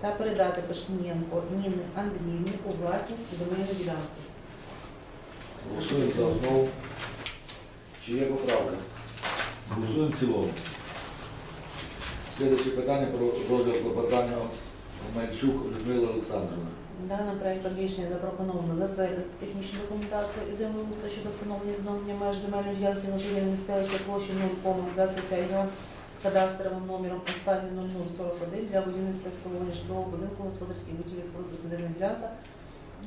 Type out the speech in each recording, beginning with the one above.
та передати Пашнєнко Ніни Андріївні у власність земельну ділянку. Голосуємо за основу. Чи є поправка? Голосуємо в цілому. Слідуюче питання про розгляд клопотання Мельчук Людмила Олександрівна. Даним проектом рішення запропоновано затвердити технічну документацію і землеустрою щодо встановлення відновлення меж земельної ділянки на території місцевості площі 0,25 га з кадастровим номером останній 0041 для будівництва обслуговування житлового будинку господарських будівель споруд присадибна ділянка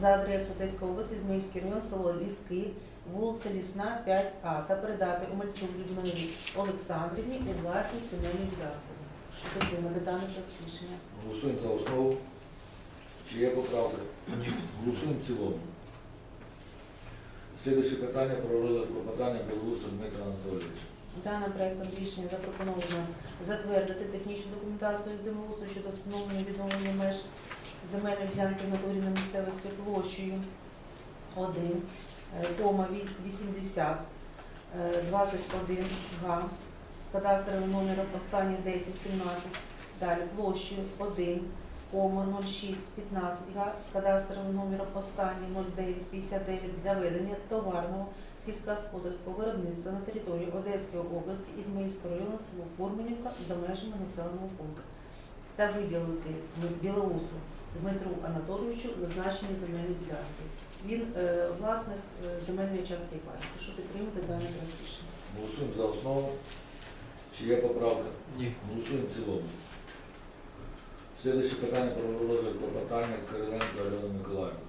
за адресою Одеської області, Зміївський район, село Ліски, вулиця Лісна, 5А та передати Умальчук Людмилі Олександрівні у власність земельну ділянку. Що підтримати дане рішення? Голосуємо за основу. Чи є поправка? Голосуємо в цілому. Слідуюче питання про розгляд клопотання Білоуса Дмитра Анатолійовича. Даним проектом рішення запропоновано затвердити технічну документацію землеустрою щодо встановлення відновлення меж земельної ділянки на на місцевості площею 1, е, кома від 80, е, 21 га з кадастровим номером останній 10, 17, далі площею 1, кома 06, 15 га з кадастровим номером останній 09, 59 для ведення товарного сільськогосподарського виробництва на території Одеської області Ізмаїльського району село Форманівка за межами населеного пункту та виділити Білоусу Дмитру Анатолійовичу зазначені земельні ділянки. Він е, власник е, земельної частки пані. Прошу підтримати дане рішення. Голосуємо за основу. Чи є поправка? Ні. Голосуємо в цілому. Слідуюче питання про розгляд клопотання Кириленко Альона Миколаївна.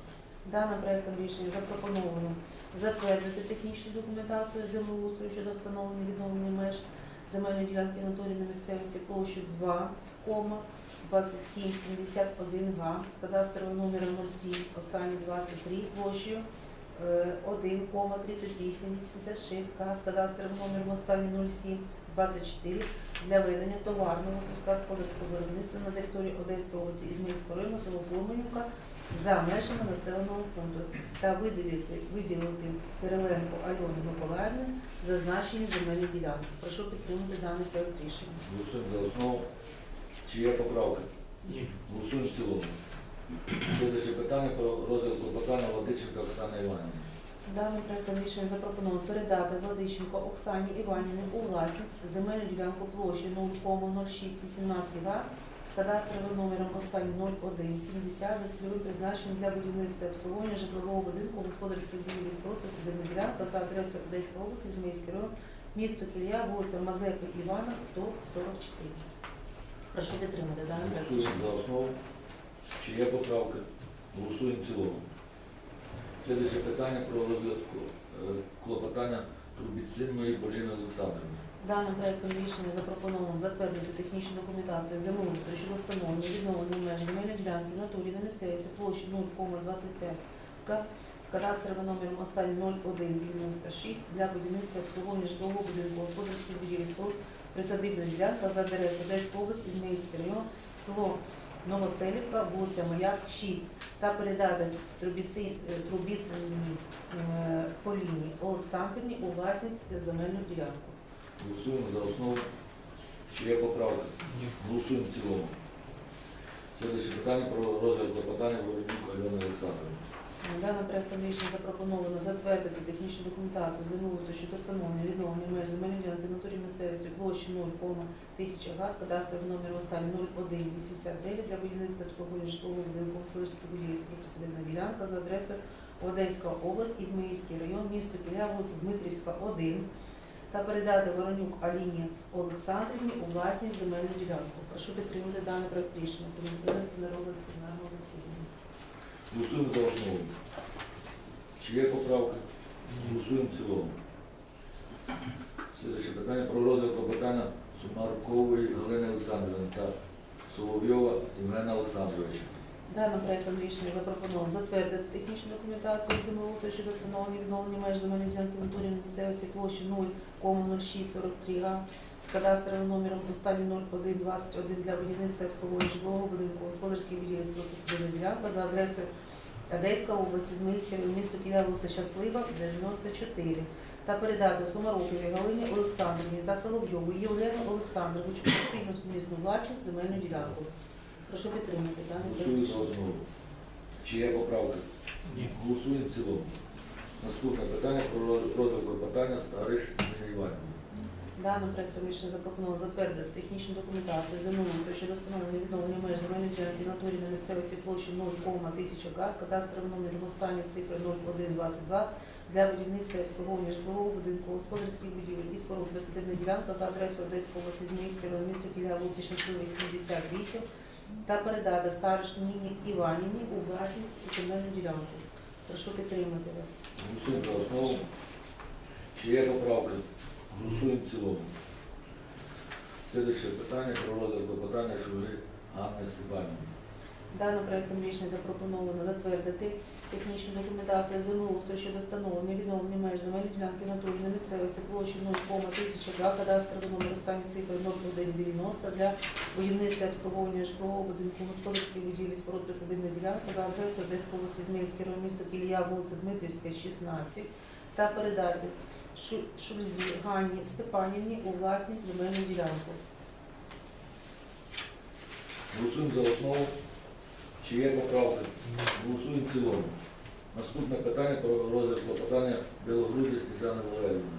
Даним проектом рішення запропоновано затвердити технічну документацію землеустрою щодо встановлення відновлення меж земельної ділянки на території на місцевості площу 2, 2771 га з кадастровим номером 07, останній 23, площею е, 1,3886 га з кадастровим номером останній 07, 24 для ведення товарного сільськогосподарського виробництва на території Одеської області Ізмаїльського району село за межами населеного пункту та виділити, виділити Кириленко Альони Миколаївни зазначені земельні ділянки. Прошу підтримати даний проект рішення. Голосуємо за основу. Чи є поправка? Ні. Голосуємо в цілому. Слідуюче питання про розгляд клопотання Владиченка Оксани Іванівни. Даним проектом рішення запропоновано передати Владиченко Оксані Іванівні у власність земельну ділянку площі 0,0618 га з кадастровим номером останній 0170 за цільовим призначенням для будівництва обслуговування житлового будинку господарських будівлі споруд присадибна ділянка за адресою Одеської області, Зміївський район, місто Кілія, вулиця Мазепи Івана, 144. Прошу підтримати даний проект Голосуємо за основу. Чи є поправка? Голосуємо в цілому. Слідуюче питання про розгляд е, клопотання Трубіцинної Поліни Олександрівни. Даним проектом рішення запропоновано затвердити технічну документацію землеустрою щодо встановлення відновлення меж земельної ділянки в натурі на місцевості площі 0,25 з кадастровим номером останній 0196 для будівництва обслуговування житлового будинку господарських будівель споруд присадибна ділянка за адресою Одеської області, Зміївський район, село Новоселівка, вулиця Маяк, 6 та передати е, Трубіциній е, Поліні Олександрівні у власність земельну ділянку. Голосуємо за основу. Чи є поправка? Ні. Голосуємо в цілому. Слідуюче питання про розгляд клопотання Воронюк Альони Олександрівни. Даним проектом рішення запропоновано затвердити технічну документацію землеустрою щодо встановлення відновлення меж земельної на території місцевості площі 0,1000 га з кадастровим номером останній 0189 для будівництва обслуговування житлового будинку господарських будівель співприсадибна ділянка за адресою Одеська область, Ізмаїльський район, місто Кіля, вулиця Дмитрівська, 1 та передати Воронюк Аліні Олександрівні у власність земельну ділянку. Прошу підтримати даний проект рішення. Винести на розгляд пленарного засідання. Голосуємо за основу. Чи є поправка? Голосуємо в цілому. Слідуюче питання про розгляд клопотання Сумаркової Галини Олександрівни та Соловйова Євгена Олександровича. Даним проектом рішення запропоновано затвердити технічну документацію землеустрою щодо встановлення відновлення меж земельної ділянки місцевості площі 0,0643 га з кадастровим номером останній 0121 для будівництва обслуговування житлового будинку господарських будівель спортивної ділянка за адресою Одеська область, Ізмаїльський район, місто Кіля, Щаслива, 94 та передати Сумароковій Галині Олександрівні та Соловйову Євгену Олександровичу постійну сумісну власність земельну ділянку. Прошу підтримати даний Голосуємо за основу. Чи є поправка? Ні. Голосуємо в цілому. Наступне питання про розгляд клопотання Стариш Ніни Іванівни. Даним проектом рішення запропоновано затвердити технічну документацію землеустрою щодо встановлення відновлення меж земельної ділянки натурі на місцевості площі 0,1000 га з кадастровим номером останньої цифри 0122 для будівництва і обслуговування житлового будинку, господарських будівель і споруд присадибна ділянка за адресою Одеської області Зміївський район місто Кіля вулиці Щасливої 78 та передати стариш Ніні Іванівні у власність земельну ділянку. Прошу підтримати вас. Голосуємо за основу. Чи є поправка? Голосуємо в цілому. Слідуюче питання про розгляд що ви Анна Степанівни. Даним проектом рішення запропоновано затвердити технічну документацію землеустрою щодо встановлення відновлення меж земельної ділянки натурі на місцевості площі 0,1000 га, кадастровий номер останньої цифри 0190 для будівництва обслуговування житлового будинку, господарських будівлі, споруд присадибної ділянки за адресою Одеської області, район, місто Кілія, вулиця Дмитрівська, 16 та передати Шу- Шульзі Ганні Степанівні у власність земельну ділянку. Голосуємо за основу. Чи є поправка? Голосуємо в цілому. Наступне питання про розгляд клопотання Білогруді Сніжани Валерівни.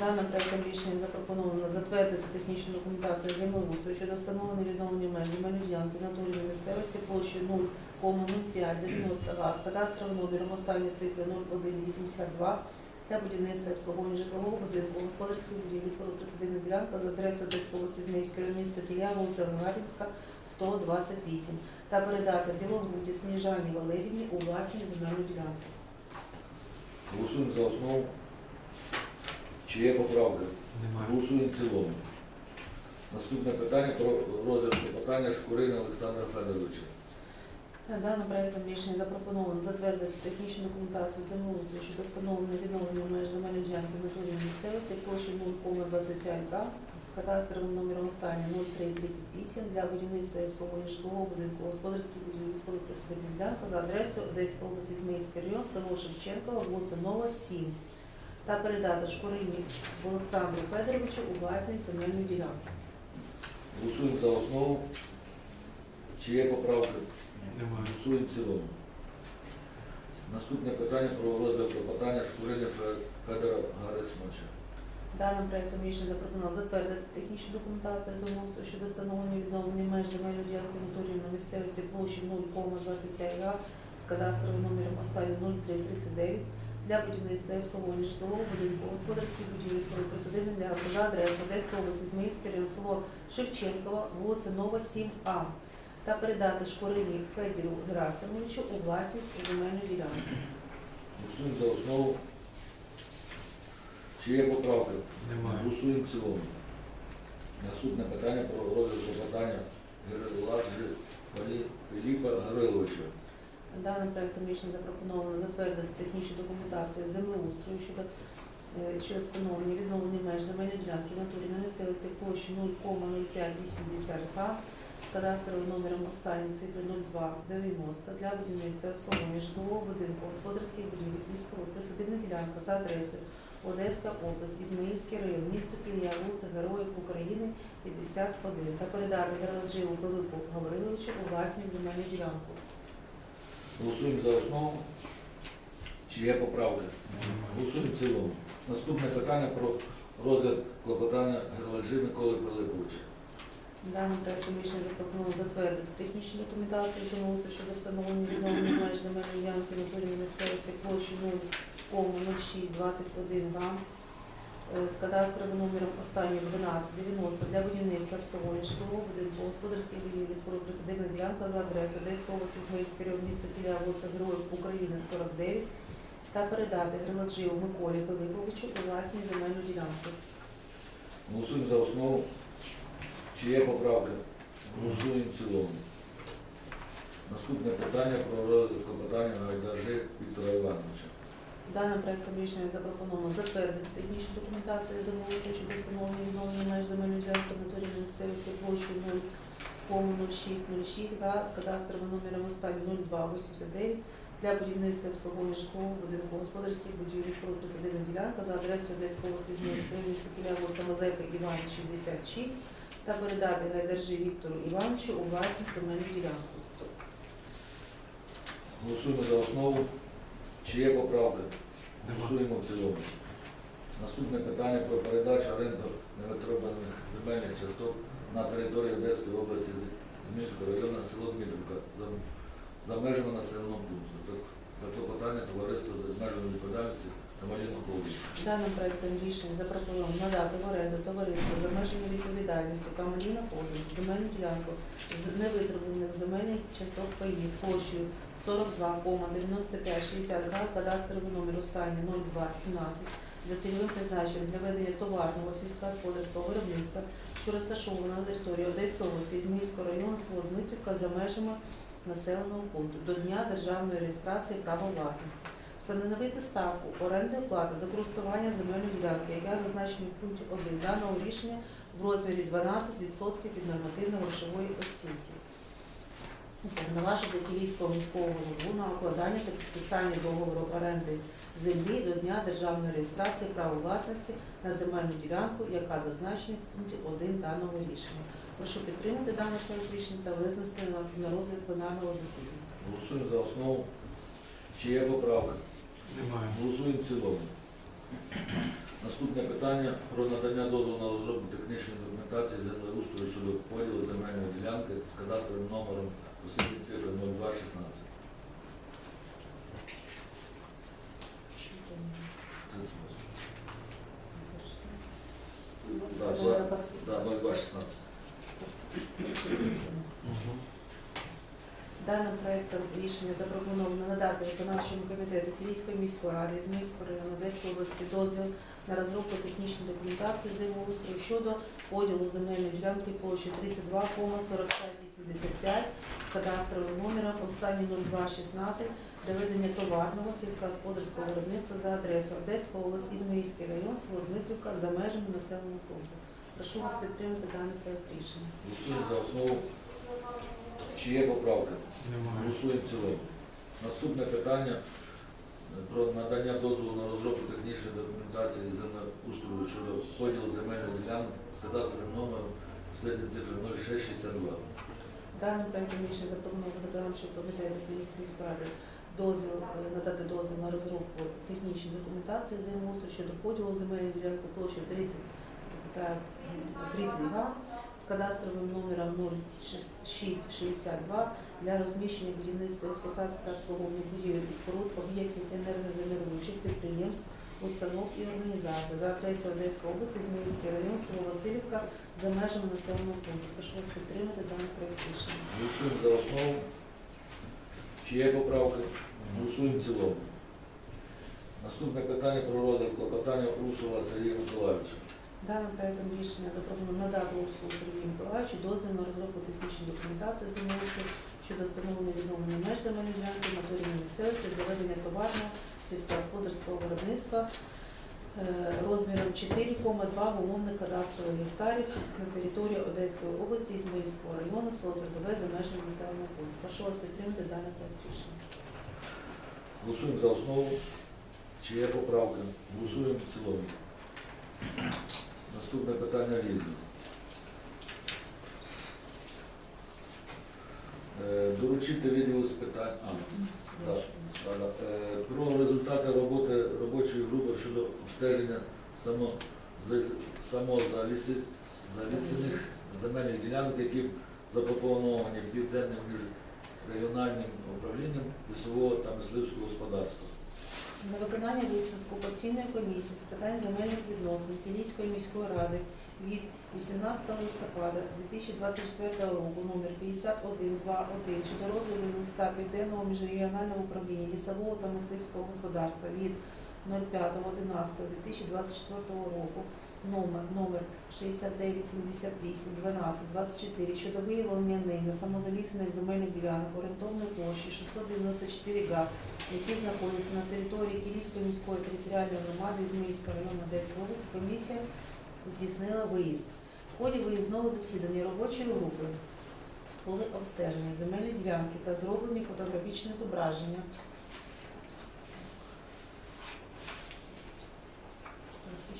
Даним проектом рішення запропоновано затвердити технічну документацію землеустрою щодо встановлення відновлення меж земельної в натурі місцевості площею 0,0590 га з кадастровим номером останньої цифри 0182 для будівництва обслуговування житлового будинку, господарських будівлі, споруд присадибна ділянка за адресою області Зміївський район, Кілія, вулиця Гагарінська, 128 та передати Білогруді Сніжані Валерівні у власність земельну ділянку. Голосуємо за основу. Чи є поправка? Немає. Голосуємо в цілому. Наступне питання про розгляд клопотання Шкурина Олександра Федоровича. Даним проектом рішення запропоновано затвердити технічну документацію землеустрою щодо встановлення відновлення меж земельної ділянки в натурі на місцевості площі 0,25 га кадастровим номером останнє 0338 для будівництва і обслуговування житлового будинку, господарських споруд присадибних ділянка за адресою Одеської області, Зміївський район, село Шевченково, вулиця Нова, 7 та передати Шкурині Олександру Федоровичу у власність земельної ділянки. Голосуємо за основу. Чи є поправка? Немає. Голосуємо в цілому. Наступне питання про розгляд клопотання Шкурини Фе- Федора Гарисмовича. Даним проектом рішення запропоновано затвердити технічну документацію землеустрою щодо встановлення відновлення меж земельної ділянки натурі на місцевості площі 0,25 га з кадастровим номером останній 0339 для будівництва і обслуговування житлового будинку, господарських будівель, споруд присадибних для за адресою Одеської області, Зміївський район, село Шевченкова, вулиця Нова, 7А та передати Шкорині Федіру Герасимовичу у власність земельної ділянки. Голосуємо за основу. Чи є поправка? Немає. Голосуємо в цілому. Наступне питання про розгляд клопотання Герладжі Філіпа Гавриловича. Даним проектом рішення запропоновано затвердити технічну документацію землеустрою щодо, е, щодо встановлення і відновлення меж земельної ділянки в натурі на місцевості площі 0,0580 га з кадастровим номером останньої цифри 0290 для будівництва обслуговування житлового будинку, господарських будівель і споруд присадибна ділянка за адресою Одеська область, Ізмаїльський район, місто Кілія, вулиця Героїв України, 51 та передати Гераладжеву Пилипу Гавриловичу у власність земельну ділянку. Голосуємо за основу. Чи є поправка? Голосуємо в цілому. Наступне питання про розгляд клопотання Герладжі Миколи Пилиповича. Даним проектом рішення запропоновано затвердити технічну документацію землеустрою щодо встановлення відновлення меж земельної ділянки на території місцевості площі 0,0621 га е, з кадастровим номером останній 1290 для будівництва обслуговування житлового будинку, господарських будівель, споруд ділянка за адресою Одеської області, Зміївський район, місто Кіля, вулиця Героїв України, 49 та передати Гриладжію Миколі Пилиповичу у власність земельну ділянку. Голосуємо за основу. Чи є поправка? Голосуємо в цілому. Наступне питання про розгляд клопотання Гайдаржи Віктора Івановича. Даним проектом рішення запропоновано затвердити технічну документацію землеустрою щодо встановлення відновлення меж земельної ділянки на місцевості площею 0,0606 га з кадастровим номером останній 0289 для будівництва обслуговування житлового будинку, господарських споруд присадибна ділянка за адресою Одеської області Зміївської міста Кіля, вулиця Іван, 66 та передати Гайдержі Віктору Івановичу у власність земельну ділянку. Голосуємо за основу. Чи є поправки? Голосуємо в цілому. Наступне питання про передачу оренду невитроблених земельних часток на території Одеської області з- Зміївського району село Дмитрівка за, межами населеного пункту. За, клопотання товариства з обмеженою відповідальністю. Даним проектом рішення запропоновано надати в оренду товариству з обмеженою відповідальністю Камаліна Холдинг земельну ділянку з невитребуваних земельних часток паїв площею 42,9560 га, кадастровий номер останній 0217 за цільовим призначенням для ведення товарного сільськогосподарського виробництва, що розташовано на території Одеської області, Ізмаїльського району, село Дмитрівка за межами населеного пункту до дня державної реєстрації права власності. Встановити ставку орендної плати за користування земельної ділянки, яка зазначена в пункті 1 даного рішення в розмірі 12% від нормативно-грошової оцінки. Повноважити Київського міського голову на укладання та підписання договору оренди землі до дня державної реєстрації права власності на земельну ділянку, яка зазначена в пункті 1 даного рішення. Прошу підтримати дане проект рішення та на, на розгляд пленарного засідання. Голосуємо за основу. Чи є поправка? Немає. Голосуємо в цілому. Наступне питання про надання дозволу на розробку технічної документації землеустрою щодо поділу земельної ділянки з кадастровим номером освітні цифри 0216. 38. Так, Да, 0216. Даним проектом рішення запропоновано надати виконавчому комітету Київської міської ради Зміївського району Одеської області дозвіл на розробку технічної документації землеустрою щодо поділу земельної ділянки площі 32,4585 з кадастровим номером останній 0216 для ведення товарного сільськогосподарського виробництва за адресою Одеська область, Ізмаїльський район, село Дмитрівка за межами населеного пункту. Прошу вас підтримати даний проект рішення. Чи є поправка? Немає. Голосуємо в цілому. Наступне питання е, про надання дозволу на розробку технічної документації землеустрою щодо поділу земельної ділянки з кадастровим номером слідні цифри 0662. Даним проектом рішення запропоновано виконавчого комітету Київської міської ради дозвіл е, надати дозвіл на розробку технічної документації землеустрою щодо поділу земельної ділянки площі 30 запитаю, 30 га кадастровим номером 0662 для розміщення будівництва експлуатації та обслуговування будівель і споруд об'єктів енергогенеруючих підприємств, установ і організацій за адресою Одеської області, Зміївський район, село Васильівка за межами населеного пункту. Прошу вас підтримати даний проект рішення. Голосуємо за основу. Чи є поправки? Голосуємо в цілому. Наступне питання про розгляд клопотання Урсула Сергія Миколаївича. Даним проектом рішення запропоновано надати Урсулу Сергію Миколаївичу дозвіл на розробку технічної документації землеустрою щодо встановлення відновлення меж земельної ділянки на території місцевості для ведення товарного сільськогосподарського виробництва е, розміром 4,2 в умовних кадастрових гектарів на території Одеської області Ізмаїльського району, село Трудове за межами населеного пункту. Прошу вас підтримати даний проект рішення. Голосуємо за основу. Чи є поправки? Голосуємо в цілому. Наступне питання різне. Е, Доручити відділу з питань. А, так. Е, Про результати роботи робочої групи щодо обстеження само, за- самозаліси- залісених земельних ділянок, які запропоновані південним міжрегіональним управлінням лісового та мисливського господарства. На виконання висновку постійної комісії з питань земельних відносин Кілійської міської ради від 18 листопада 2024 року номер 5121 щодо розгляду листа Південного міжрегіонального управління лісового та мисливського господарства від 05.11.2024 року номер номер 6978 12 24 щодо виявлення ними самозалісених земельних ділянок орієнтовної площі 694 га які знаходяться на території Київської міської територіальної громади Зміївського району Одеської області, комісія здійснила виїзд. В ході виїзного засідання робочої групи були обстежені земельні ділянки та зроблені фотографічні зображення.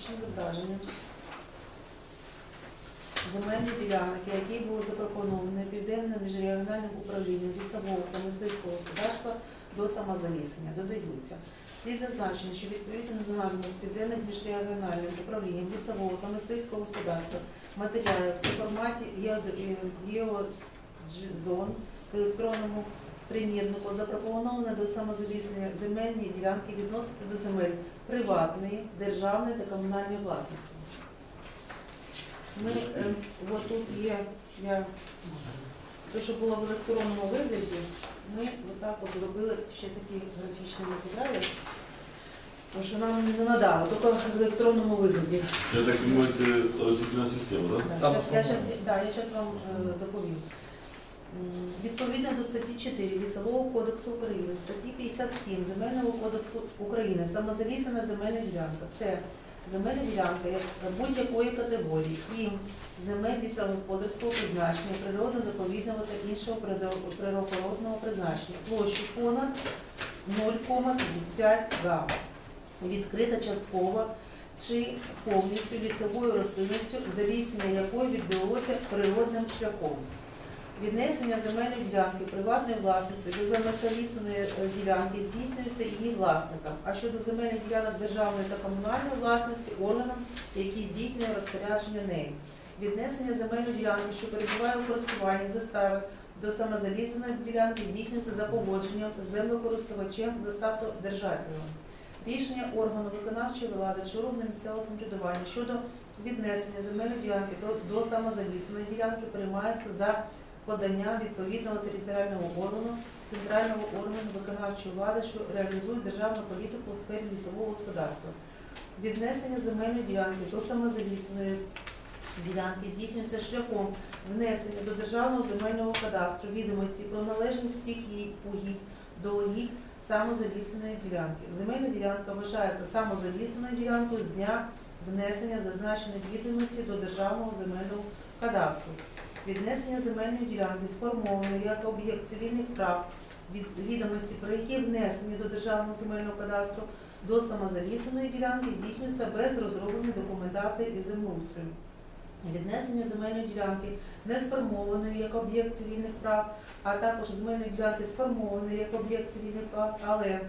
Фотографічні зображення земельні ділянки, які були запропоновані Південним міжрегіональним управлінням лісового та мисливського господарства до самозалісення, додаються. Слід зазначити, що відповідно до намірів Південних міжрегіональним управлінням лісового та мисливського господарства матеріалів у форматі геозон в електронному примірнику запропоновано до самозаліснення земельні ділянки відносити до земель приватної, державної та комунальної власності. Ми е, от тут є, я те, що було в електронному вигляді, ми отак от зробили ще такі графічні матеріали, тому що нам не надало, тільки в електронному вигляді. Я так понимаю, це освітлена система, так? Да, я зараз вам е, доповім. Відповідно до статті 4 Лісового кодексу України, статті 57 Земельного кодексу України, самозалісена земельна ділянка. Це земельна ділянка будь-якої категорії, крім земель лісогосподарського призначення, природно-заповідного та іншого природо- природоохоронного призначення. Площу понад 0,5 га. Відкрита частково чи повністю лісовою рослинністю, залісення якої відбулося природним шляхом. Віднесення земельної ділянки приватної власниці до замеsalісної ділянки здійснюється її власником, а щодо земельних ділянок державної та комунальної власності органом, який здійснює розпорядження нею. Віднесення земельної ділянки, що перебуває у користуванні застави до самозалісної ділянки, здійснюється за погодженням з землекористувачем заставтодержателем. Рішення органу виконавчої влади чи органу місцевого самоврядування щодо віднесення земельної ділянки до, до ділянки приймається за подання відповідного територіального органу, центрального органу виконавчої влади, що реалізує державну політику у сфері лісового господарства. Віднесення земельної ділянки до самозалісної ділянки здійснюється шляхом внесення до державного земельного кадастру відомості про належність всіх її угідь до угідь самозалісної ділянки. Земельна ділянка вважається самозалісною ділянкою з дня внесення зазначених відомостей до державного земельного кадастру. Віднесення земельної ділянки сформованої як об'єкт цивільних прав, від відомості про які внесені до державного земельного кадастру до самозалісної ділянки здійснюється без розробленої документації і землеустрою. Віднесення земельної ділянки не сформованої як об'єкт цивільних прав, а також земельної ділянки сформованої як об'єкт цивільних прав, але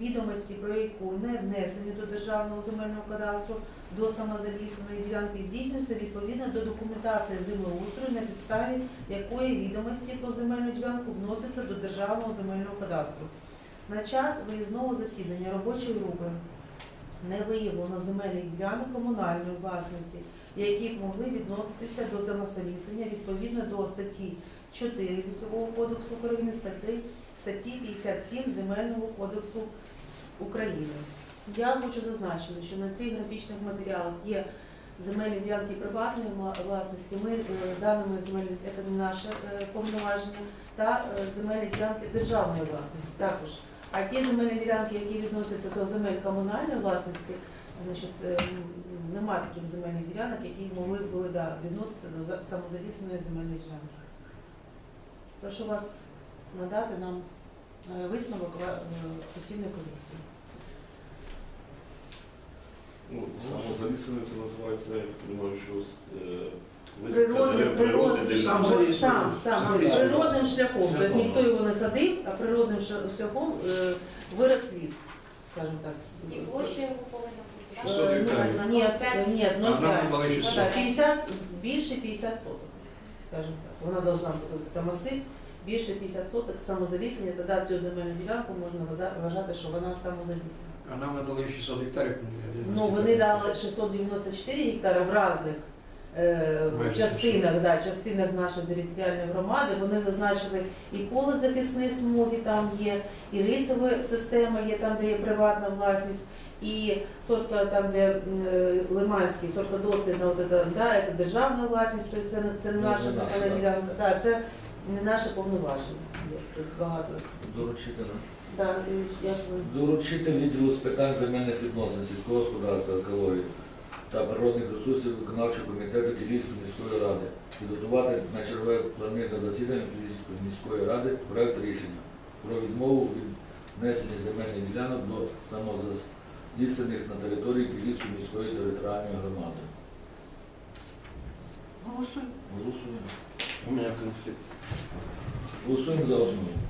відомості про яку не внесені до державного земельного кадастру до самозалісної ділянки здійснюється відповідно до документації землеустрою, на підставі якої відомості про земельну ділянку вносяться до державного земельного кадастру. На час виїзного засідання робочої групи не виявлено земельних ділянок комунальної власності, які могли відноситися до самосолісення відповідно до статті 4 Лісового кодексу України, статті 57 Земельного кодексу України. Я хочу зазначити, що на цих графічних матеріалах є земельні ділянки приватної власності. Ми е, даними земельних це наше е, повноваження, та е, земельні ділянки державної власності також. А ті земельні ділянки, які відносяться до земель комунальної власності, значить, нема таких земельних ділянок, які могли б да, відноситися до за- самозалісної земельної ділянки. Прошу вас надати нам висновок е, постійної комісії. Ну, самозалісене це називається, я так розумію, що е, Природне, висадка сам, сам, сам, природним шляхом. Тобто ніхто його не садив, а природним шляхом е, вирос ліс, скажімо так. І площа його повинна бути. так? 600 Е. Ні, ні, 0,5. надали Ну, 600. так, 50, більше 50 соток, скажімо так. Вона должна бути та масив, більше 50 соток самозалісення, тоді цю земельну ділянку можна вважати, що вона самозалісна. А нам надали 600 гектарів. Ну, вони дали 694 гектара в різних е, частинах, да, частинах нашої територіальної громади. Вони зазначили і полезахисні смуги там є, і рисова система є там, де є приватна власність, і сорта там, де е, Лиманський, сортодослідна, от это, да, це державна власність, тобто це, це Ну, наша не земельна ділянка, да, це не наше повноваження. Тут багато. Доручити, да. Да, і як ви- Доручити відділу з питань земельних відносин, сільського господарства, екології та природних ресурсів виконавчого комітету Київської міської ради підготувати на чергове планірне засідання Київської міської ради проект рішення про відмову від внесення земельних ділянок до самозалісених на території Київської міської територіальної громади. Голосуємо. Голосуємо. У меня конфликт. Голосуем за основу.